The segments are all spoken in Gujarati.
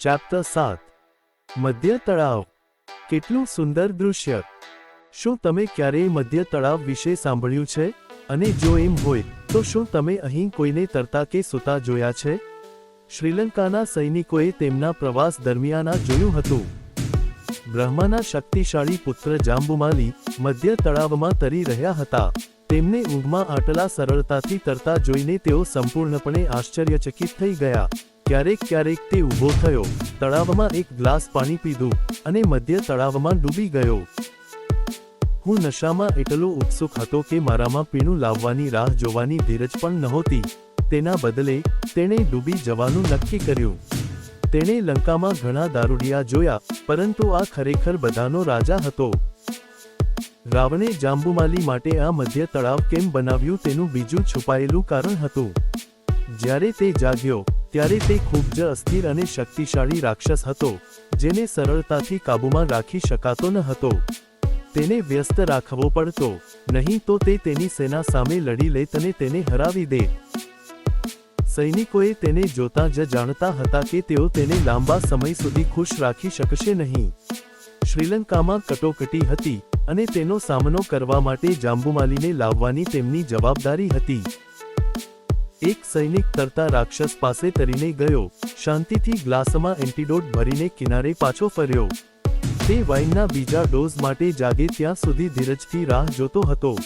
ચેપ્ટર સાત. મધ્ય તળાવ. કેટલું સુંદર દૃશ્ય. શું તમે ક્યારેય મધ્ય તળાવ વિશે સાંભળ્યું છે? અને જો એમ હોય, તો શું તમે અહીં કોઈને તરતા કે સૂતા જોયા છે? શ્રીલંકાના સૈનિકોએ તેમના પ્રવાસ દરમિયાન જોયું હતું. બ્રહ્માના શક્તિશાળી પુત્ર જાંબુમાલી મધ્ય તળાવમાં તરી રહ્યા હતા. તેમને ઊંઘમાં આટલા સરળતાથી તરતા જોઈને તેઓ સંપૂર્ણપણે આશ્ચર્યચકિત થઈ ગયા. ક્યારેક ક્યારેક તે ઊભો થયો. તળાવમાં એક ગ્લાસ પાણી પીધું અને મધ્ય તળાવમાં ડૂબી ગયો. હું નશામાં એટલો ઉત્સુક હતો કે મારામાં પીણું લાવવાની રાહ જોવાની ધીરજ પણ નહોતી. તેના બદલે તેણે ડૂબી જવાનું નક્કી કર્યું. તેણે લંકામાં ઘણા દારૂડિયા જોયા, પરંતુ આ ખરેખર બધાનો રાજા હતો. રાવણે જાંબુમાલી માટે આ મધ્ય તળાવ કેમ બનાવ્યું તેનું બીજું છુપાયેલું કારણ હતું. જ્યારે તે જાગ્યો ત્યારે તે ખૂબ જ અસ્થિર અને શક્તિશાળી રાક્ષસ હતો, જેને સરળતાથી કાબૂમાં રાખી શકાતો ન હતો. તેને વ્યસ્ત રાખવો પડતો, નહીં તો તે તેની સેના સામે લડી લે અને તેને હરાવી દે. સૈનિકોએ તેને જોતા જ જાણતા હતા કે તેઓ તેને લાંબા સમય સુધી ખુશ રાખી શકશે નહીં. શ્રીલંકામાં કટોકટી હતી અને તેનો સામનો કરવા માટે જાંબુમાલીને લાવવાની તેમની જવાબદારી હતી. એક સૈનિક તરતા રાક્ષસ પાસે તરીને ગયો. શાંતિથી ગ્લાસમાં એન્ટીડોટ ભરીને કિનારે પાછો ફર્યો. તે વાઇનના બીજા ડોઝ માટે જાગે ત્યાં સુધી ધીરજથી રાહ જોતો હતો.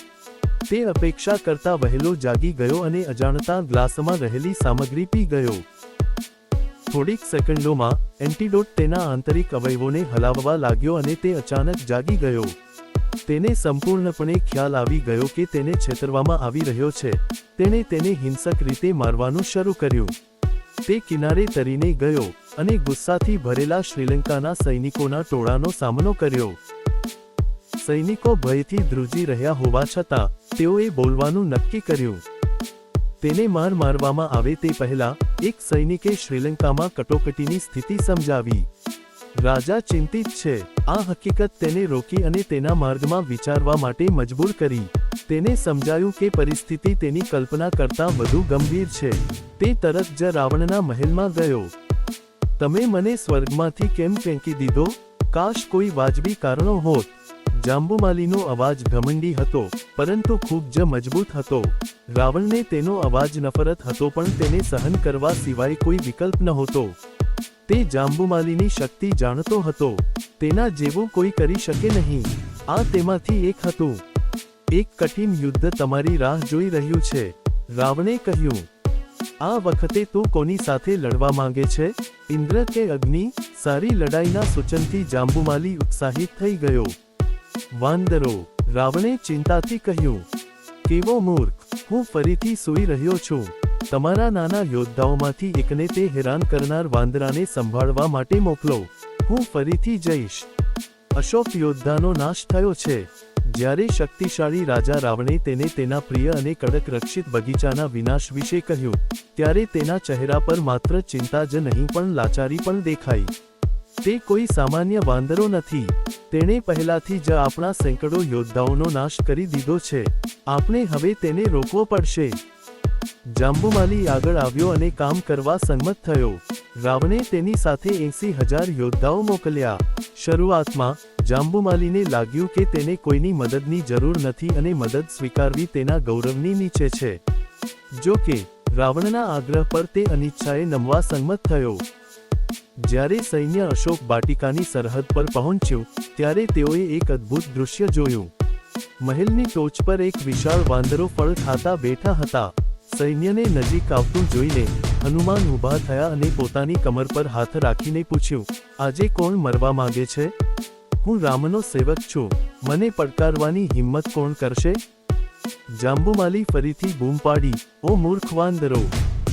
તે અપેક્ષા કરતા વહેલો જાગી ગયો અને અજાણતા ગ્લાસમાં રહેલી સામગ્રી પી ગયો. થોડીક સેકન્ડોમાં એન્ટીડોટ તેના આંતરિક અવયવોને હલાવવા લાગ્યો અને તે અચાનક જાગી ગયો. તેને સંપૂર્ણપણે ખ્યાલ આવી ગયો કે તેને છેતરવામાં આવી રહ્યો છે. તેણે તેને હિંસક રીતે મારવાનું શરૂ કર્યું. તે કિનારે તરીને ગયો અને ગુસ્સાથી ભરેલા શ્રીલંકાના સૈનિકોના ટોળાનો સામનો કર્યો. સૈનિકો ભયથી ધ્રુજી રહ્યા હોવા છતાં, તેઓએ બોલવાનું નક્કી કર્યું. તેને માર મારવામાં આવે તે પહેલા, એક સૈનિકે શ્રીલંકામાં કટોકટીની સ્થિતિ સમજાવી. રાજા ચિંતિત છે. આ હકીકત તેને રોકી અને તેના માર્ગમાં વિચારવા માટે મજબૂર કરી. તેને સમજાયું કે પરિસ્થિતિ તેની કલ્પના કરતાં વધુ ગંભીર છે. તે તરત જ રાવણના મહેલમાં ગયો. તમે મને સ્વર્ગમાંથી કેમ ફેંકી દીધો? કાશ કોઈ વાજબી કારણો હોત. જાંબુમાલીનો અવાજ ઘમંડી હતો, પરંતુ ખૂબ જ મજબૂત હતો. રાવણને તેનો અવાજ નફરત હતો પણ તેને સહન કરવા સિવાય કોઈ વિકલ્પ નહોતો. તે જાંબુમાલીની શક્તિ જાણતો હતો. તેના જેવું કોઈ કરી શકે નહીં. આ તેમાંથી એક હતું. એક કઠિન યુદ્ધ તમારી રાહ જોઈ રહ્યું છે. રાવણે કહ્યું, આ વખતે તું કોની સાથે લડવા માંગે છે? ઇન્દ્ર કે અગ્નિ? સારી લડાઈના સૂચનથી જાંબુમાલી ઉત્સાહિત થઈ ગયો. વાંદરો, રાવણે ચિંતાથી કહ્યું, કેવો મૂર્ખ, હું ફરીથી સૂઈ રહ્યો છું. તમારા નાના યોદ્ધાઓમાંથી એકને તે હેરાન કરનાર વાંદરાને સંભાળવા માટે મોકલો. હું ફરીથી જઈશ. અશોક યોદ્ધાનો નાશ થયો છે. જ્યારે શક્તિશાળી રાજા રાવણે તેને તેના પ્રિય અને કડક રક્ષિત બગીચાના વિનાશ વિશે કહ્યું, ત્યારે તેના ચહેરા પર માત્ર ચિંતા જ નહીં, પણ લાચારી પણ દેખાઈ. તે કોઈ સામાન્ય વાંદરો નથી. તેણે પહેલાથી જ આપણા સેંકડો યોદ્ધાઓનો નાશ કરી દીધો છે. આપણે હવે તેને રોકવો પડશે. જાંબુમાલી આગળ આવ્યો અને કામ કરવા સંમત થયો. રાવણે તેની સાથે એસી હજાર યોદ્ધાઓ મોકલ્યા. શરૂઆતમાં જાંબુમાલીને લાગ્યું કે તેને કોઈની મદદની જરૂર નથી અને મદદ સ્વીકારવી તેના ગૌરવની નીચે છે. જો કે, રાવણના આગ્રહ પર તે અનિચ્છાએ નમવા સંમત થયો. જ્યારે સૈન્ય અશોક બાટિકાની સરહદ પર પહોંચ્યું, ત્યારે તેઓએ એક અદ્ભુત દૃશ્ય જોયું. મહેલની ટોચ પર એક વિશાળ વાંદરો ફળ ખાતા બેઠા હતા. સૈન્યને નજીક આવતું જોઈને હનુમાન ઊભા થયા અને પોતાની કમર પર હાથ રાખીને પૂછ્યું, આજે કોણ મરવા માંગે છે? હું રામનો સેવક છું. મને પડકારવાની હિંમત કોણ કરશે? જાંબુમાલી ફરીથી બૂમ પાડી, ઓ મૂર્ખ વાંદરો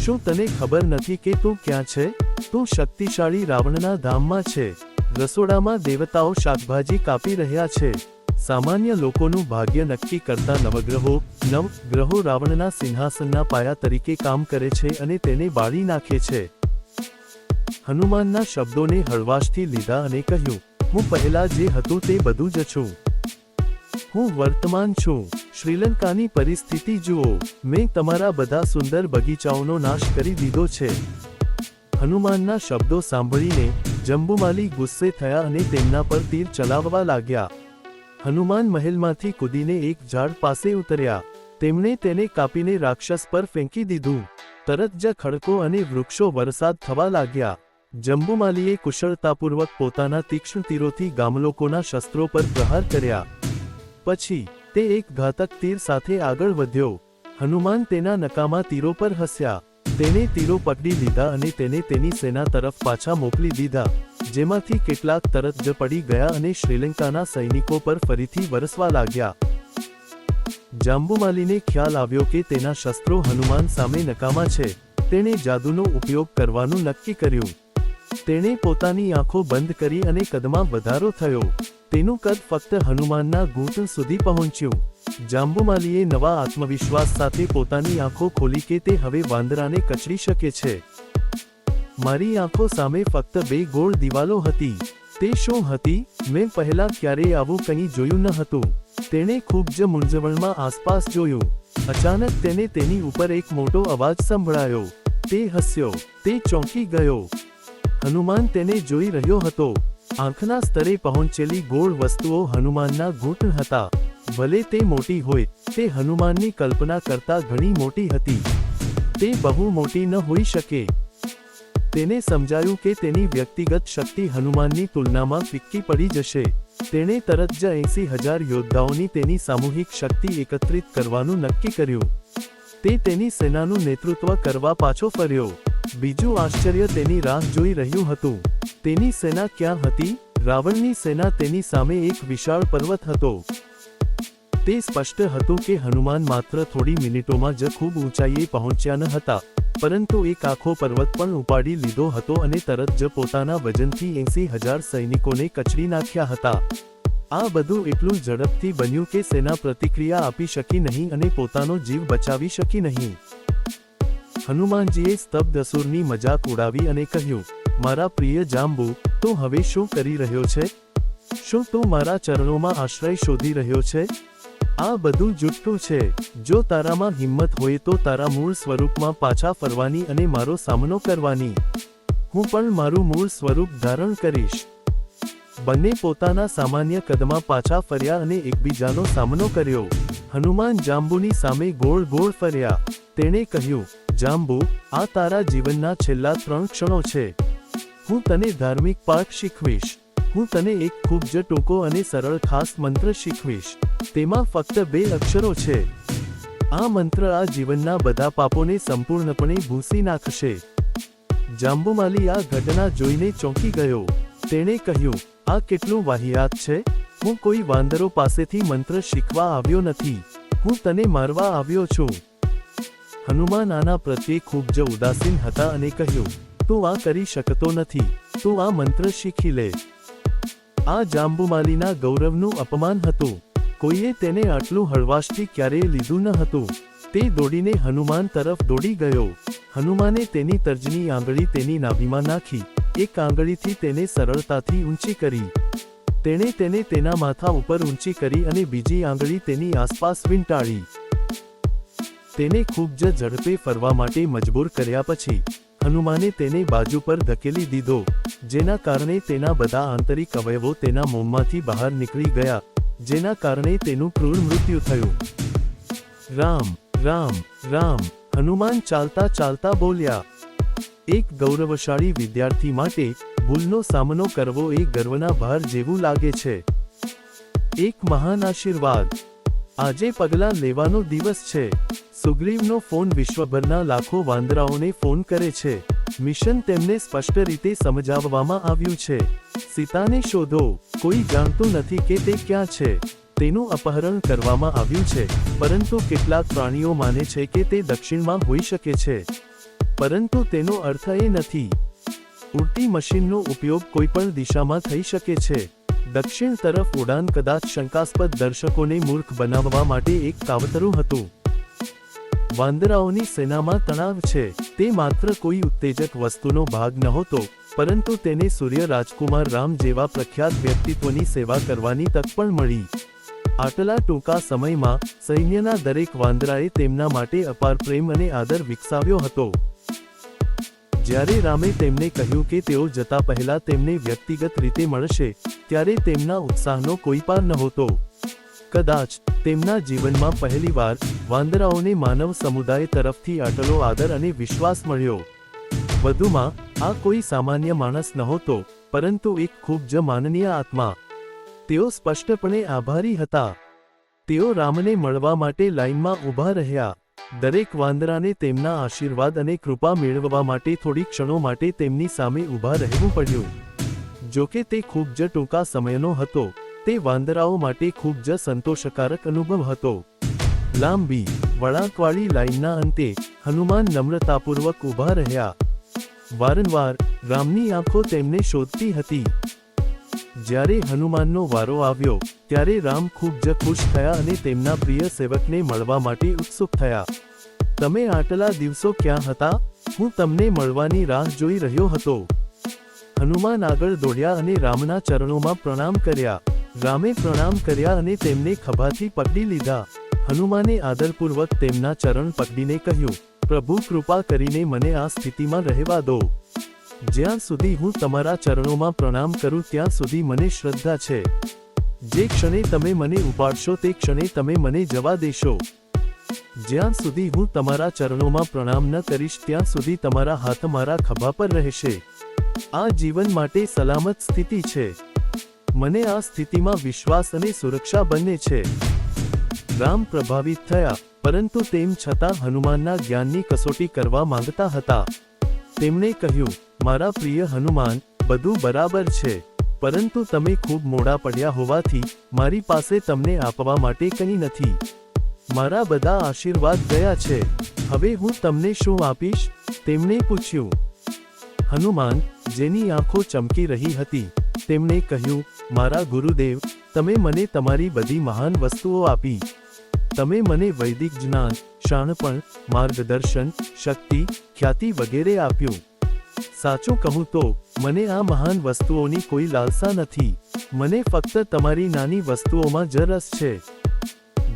શું તને ખબર નથી કે તું ક્યાં છે? તું શક્તિશાળી રાવણના ધામમાં છે. રસોડામાં દેવતાઓ શાકભાજી કાપી રહ્યા છે. સામાન્ય લોકોનું ભાગ્ય નક્કી કરતા નવગ્રહો, નવ ગ્રહો રાવણના સિંહાસનના પાયા તરીકે કામ કરે છે અને તેને બાળી નાખે છે. હનુમાનના શબ્દોને હળવાશથી લીધા અને કહ્યું, હું પહેલા જે હતું તે બધું જ છું. હું વર્તમાન છું. શ્રીલંકાની પરિસ્થિતિ જુઓ. મેં તમારા બધા સુંદર બગીચાઓનો નાશ કરી દીધો છે. હનુમાનના શબ્દો સાંભળીને જંબુમાલી ગુસ્સે થયા અને તેમના પર તીર ચલાવવા લાગ્યા. હનુમાન મહેલમાંથી કૂદીને એક ઝાડ પાસે ઉતર્યા. તેમણે તેને કાપીને રાક્ષસ પર ફેંકી દીધું. તરત જ ખડકો અને વૃક્ષો વરસાદ થવા લાગ્યા. જંબુમાલીએ કુશળતાપૂર્વક પોતાના તીક્ષ્ણ તીરોથી ગામલોકોના શસ્ત્રો પર પ્રહાર કર્યા. પછી, તે એક ઘાતક તીર સાથે આગળ વધ્યો. હનુમાન તેના નકામા તીરો પર હસ્યા. તેને તીરો પકડી લીધા અને તેને તેની સેના તરફ પાછા મોકલી દીધા. જેમાંથી કેટલાક તરત જ પડી ગયા અને શ્રીલંકાના સૈનિકો પર ફરીથી વરસવા લાગ્યા. જાંબુમાલીને ખ્યાલ આવ્યો કે તેના શસ્ત્રો હનુમાન સામે નકામા છે. તેણે જાદુનો ઉપયોગ કરવાનું નક્કી કર્યું. તેણે પોતાની આંખો બંધ કરી અને કદમાં વધારો થયો. તેનું કદ ફક્ત હનુમાનના ઘૂંટણ સુધી પહોંચ્યું. જાંબુમાલીએ નવા આત્મવિશ્વાસ સાથે પોતાની આંખો ખોલી કે તે હવે વાંદરાને કચડી શકે છે. મારી આંખો સામે ફક્ત બે ગોળ દિવાલો હતી. તે શું હતી? મેં પહેલા ક્યારેય આવું કંઈ જોયું ન હતું. તેણે ખૂબ જ મૂંઝવણમાં આસપાસ જોયું. અચાનક તેને તેની ઉપર એક મોટો અવાજ સંભળાયો. તે હસ્યો. તે ચોંકી ગયો. હનુમાન તેને જોઈ રહ્યો હતો. આંખના સ્તરે પહોંચેલી ગોળ વસ્તુઓ હનુમાનના ઘૂંટણ હતા. ભલે તે મોટી હોય, તે હનુમાનની કલ્પના કરતા ઘણી મોટી હતી. તે બહુ મોટી ન હોઈ શકે. તેને સમજાયું કે તેની વ્યક્તિગત શક્તિ હનુમાનની તુલનામાં ફિક્કી પડી જશે. તેણે તરત જ એસી હજાર યોદ્ધાઓની તેની સામૂહિક શક્તિ એકત્રિત કરવાનું નક્કી કર્યું. તે તેની સેનાનું નેતૃત્વ કરવા પાછો ફર્યો. બીજું આશ્ચર્ય તેની રાહ જોઈ રહ્યું હતું. તેની સેના ક્યાં હતી? રાવણની સેના તેની સામે એક વિશાળ પર્વત હતો. તે સ્પષ્ટ હતું કે હનુમાન માત્ર થોડી મિનિટોમાં જ ખૂબ ઊંચાઈએ પહોંચ્યા ન હતા. પરંતુ એક આખો પર્વત પણ ઉપાડી લીધો હતો અને તરત જ પોતાના વજનથી એંસી હજાર સૈનિકોને કચડી નાખ્યા હતા. આ બધું એટલું ઝડપથી બન્યું કે સેના પ્રતિક્રિયા આપી શકી નહીં અને પોતાનો જીવ બચાવી શકી નહીં. હનુમાનજીએ સ્તબ્ધ અસુરની મજાક ઉડાવી અને કહ્યું, મારા પ્રિય જાંબુ, તું હવે શું કરી રહ્યો છે? શું તું મારા ચરણોમાં આશ્રય શોધી રહ્યો છે? આ બધું જુઠ્ઠું છે. જો તારામાં હિંમત હોય તો તારા મૂળ સ્વરૂપમાં પાછા ફરવાની અને મારો સામનો કરવાની. હું પણ મારું મૂળ સ્વરૂપ ધારણ કરીશ. બંને પોતાના સામાન્ય કદમાં પાછા ફર્યા અને એકબીજાનો સામનો કર્યો. હનુમાન જાંબુની સામે ગોળ ગોળ ફર્યા. તેણે કહ્યું, જાંબુ, આ તારા જીવનના છેલ્લા ત્રણ ક્ષણો છે. હું તને ધાર્મિક પાઠ શીખવીશ. હું તને એક ખૂબ જ ટૂંકો અને સરળ ખાસ મંત્ર શીખવીશ. તેમાં ફક્ત બે અક્ષરો છે. આ મંત્ર આ જીવનના બધા પાપોને સંપૂર્ણપણે ભૂંસી નાખશે. જાંબુમાલી આ ઘટના જોઈને ચોંકી ગયો. તેણે કહ્યું, આ કેટલું વાહિયાત છે. હું કોઈ વાંદરો પાસેથી મંત્ર શીખવા આવ્યો નથી. હું તને મારવા આવ્યો છું. હનુમાન આના પ્રત્યે ખૂબ જ ઉદાસીન હતા અને કહ્યું, તું આ કરી શકતો નથી. તું આ મંત્ર શીખી લે. આ જાંબુમાલીના ગૌરવનું અપમાન હતું. કોઈએ તેને આટલું હળવાશથી ક્યારેય લીધું ન હતું. તે દોડીને હનુમાન તરફ દોડી ગયો. હનુમાને તેની તર્જની આંગળી તેની નાભીમાં નાખી. એક આંગળીથી તેને સરળતાથી ઊંચી કરી. તેણે તેને તેના માથા ઉપર ઊંચી કરી અને બીજી આંગળી તેની આસપાસ વીંટાળી. તેને ખૂબ જ ઝડપે ફરવા માટે મજબૂર કર્યા પછી હનુમાને તેને બાજુ પર ધકેલી દીધો, જેના કારણે તેના બધા આંતરિક અવયવો તેના મોંમાંથી બહાર નીકળી ગયા, જેના કારણે તેનું ક્રૂર મૃત્યુ થયું. રામ રામ રામ, હનુમાન ચાલતા ચાલતા બોલ્યા. એક ગૌરવશાળી વિદ્યાર્થી માટે ભૂલનો સામનો કરવો એ ગર્વના ભાર જેવું લાગે છે. એક મહાન આશીર્વાદ. આજે પગલાં લેવાનો દિવસ છે. સુગ્રીવનો ફોન વિશ્વભરના લાખો વાંદરાઓને ફોન કરે છે. મિશન તેમને સ્પષ્ટ રીતે સમજાવવામાં આવ્યું છે. સીતાને શોધો, કોઈ જાણતું નથી કે તે ક્યાં છે. તેનું અપહરણ કરવામાં આવ્યું છે, પરંતુ કેટલાક પ્રાણીઓ માને છે કે તે દક્ષિણમાં હોઈ શકે છે. પરંતુ તેનો અર્થ એ નથી. ઉડતી મશીનનો ઉપયોગ કોઈપણ દિશામાં થઈ શકે છે. દક્ષિણ તરફ ઉડાન કદાચ શંકાસ્પદ દર્શકોને મૂર્ખ બનાવવા માટે એક કાવતરું હતું. વાંદરાઓની સેનામાં તણાવ છે. તે માત્ર કોઈ ઉત્તેજક વસ્તુનો ભાગ નહોતો, પરંતુ તેને સૂર્ય રાજકુમાર રામ જેવા પ્રખ્યાત વ્યક્તિત્વની સેવા કરવાની તક પણ મળી. આટલા ટૂંકા સમયમાં, સૈન્યના દરેક વાંદરાએ તેમના માટે અપાર પ્રેમ અને આદર વિકસાવ્યો હતો. જ્યારે રામે તેમને કહ્યું કે તેઓ જતા પહેલા તેમને વ્યક્તિગત રીતે મળશે, ત્યારે તેમના ઉત્સાહનો કોઈ પાર નહોતો. કદાચ તેમના જીવનમાં પહેલીવાર વાંદરાઓને માનવ સમુદાય તરફથી આટલો આદર અને વિશ્વાસ મળ્યો. વધુમાં, આ કોઈ સામાન્ય માણસ નહોતો, પરંતુ એક ખૂબ જ માનનીય આત્મા. તેઓ સ્પષ્ટપણે આભારી હતા. તેઓ રામને મળવા માટે લાઇનમાં ઊભા રહ્યા. દરેક વાંદરાને તેમના આશીર્વાદ અને કૃપા મેળવવા માટે થોડી ક્ષણો માટે તેમની સામે ઊભા રહેવું પડ્યું. જોકે તે ખૂબ જ ટૂંકા સમયનો હતો. તે વાંદરાઓ માટે ખૂબ જ સંતોષકારક અનુભવ હતો. લાંબી, વળાંકવાળી લાઇનના અંતે હનુમાન નમ્રતાપૂર્વક ઊભા રહ્યા. વારંવાર રામની આંખો તેમને શોધતી હતી. જ્યારે હનુમાનનો વારો આવ્યો, ત્યારે રામ ખૂબ જ ખુશ થયા અને તેમના પ્રિય સેવકને મળવા માટે ઉત્સુક થયા. તમે આટલા દિવસો ક્યાં હતા? હું તમને મળવાની રાહ જોઈ રહ્યો હતો. હનુમાન આગળ દોડ્યા અને રામના ચરણોમાં પ્રણામ કર્યા. રામે પ્રણામ કર્યા અને તેમને ખભાથી પકડી લીધા. હનુમાને આદરપૂર્વક તેમના ચરણ પકડીને કહ્યું, પ્રભુ, કૃપા કરીને મને આ સ્થિતિમાં રહેવા દો. જ્યાં સુધી હું તમારા ચરણોમાં પ્રણામ કરું, ત્યાં સુધી મને શ્રદ્ધા છે. જે ક્ષણે તમે મને ઉપાડશો, તે ક્ષણે તમે મને જવા દેશો. જ્યાં સુધી હું તમારા ચરણોમાં પ્રણામ ન કરીશ, ત્યાં સુધી તમારા હાથ મારા ખભા પર રહેશે. આ જીવન માટે સલામત સ્થિતિ છે. મને આ સ્થિતિમાં વિશ્વાસ અને સુરક્ષા બંને છે. રામ પ્રભાવિત થયા, પરંતુ તેમ છતાં હનુમાનના જ્ઞાનની કસોટી કરવા માંગતા હતા. તેમણે કહ્યું, મારા પ્રિય હનુમાન, બધું બરાબર છે, પરંતુ તમે ખૂબ મોડા પડ્યા હોવાથી મારી પાસે તમને આપવા માટે કંઈ નથી. મારા બધા આશીર્વાદ ગયા છે. હવે હું તમને શું આપીશ? તેમણે પૂછ્યું. હનુમાન, જેની આંખો ચમકી રહી હતી તેમણે કહ્યું, મારા ગુરુદેવ, તમે મને તમારી બધી મહાન વસ્તુઓ આપી. તમે મને વૈદિક જ્ઞાન, શાણપણ, માર્ગદર્શન, શક્તિ, ખ્યાતિ વગેરે આપ્યું. સાચું કહું તો, મને આ મહાન વસ્તુઓની કોઈ લાલસા નથી. મને ફક્ત તમારી નાની વસ્તુઓમાં જ રસ છે.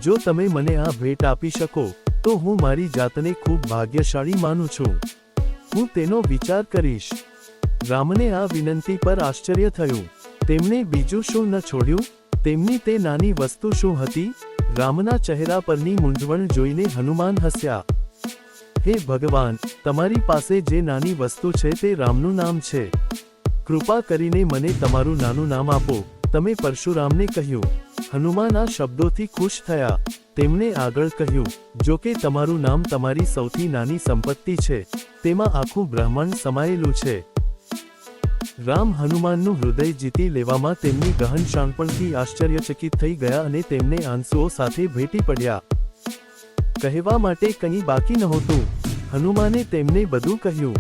જો તમે મને આ ભેટ આપી શકો, તો હું મારી જાતને ખૂબ ભાગ્યશાળી માનું છું. હું તેનો વિચાર કરીશ. રામને આ વિનંતી પર આશ્ચર્ય થયું. તેમણે બીજું શું ન છોડ્યું? તેમની તે નાની વસ્તુ શું હતી? રામના ચહેરા પરની મૂંઝવણ જોઈને હનુમાન હસ્યા. હે ભગવાન, તમારી પાસે જે નાની વસ્તુ છે તે રામનું નામ છે. કૃપા કરીને મને તમારું નાનું નામ આપો. તમે પરશુરામને કહ્યું. હનુમાન આ શબ્દોથી ખુશ થયા. તેમણે આગળ કહ્યું, જો કે તમારું નામ તમારી સૌથી નાની સંપત્તિ છે. તેમાં આખું બ્રહ્માંડ સમાયેલું છે. રામ હનુમાનનું હૃદય જીતી લેવામાં તેમની ગહન શાણપણથી આશ્ચર્યચકિત થઈ ગયા અને તેમને આંસુઓ સાથે ભેટી પડ્યા. કહેવા માટે કંઈ બાકી નહોતું. હનુમાને તેમને બધું કહ્યું.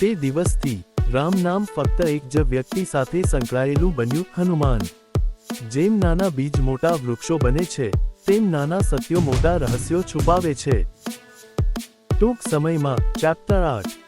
તે દિવસથી રામ નામ ફક્ત એક જ વ્યક્તિ સાથે સંકળાયેલું બન્યું હનુમાન. જેમ નાના બીજ મોટા વૃક્ષો બને છે, તેમ નાના સત્યો મોટા રહસ્યો છુપાવે છે. ટૂંક સમયમાં, ચેપ્ટર આઠ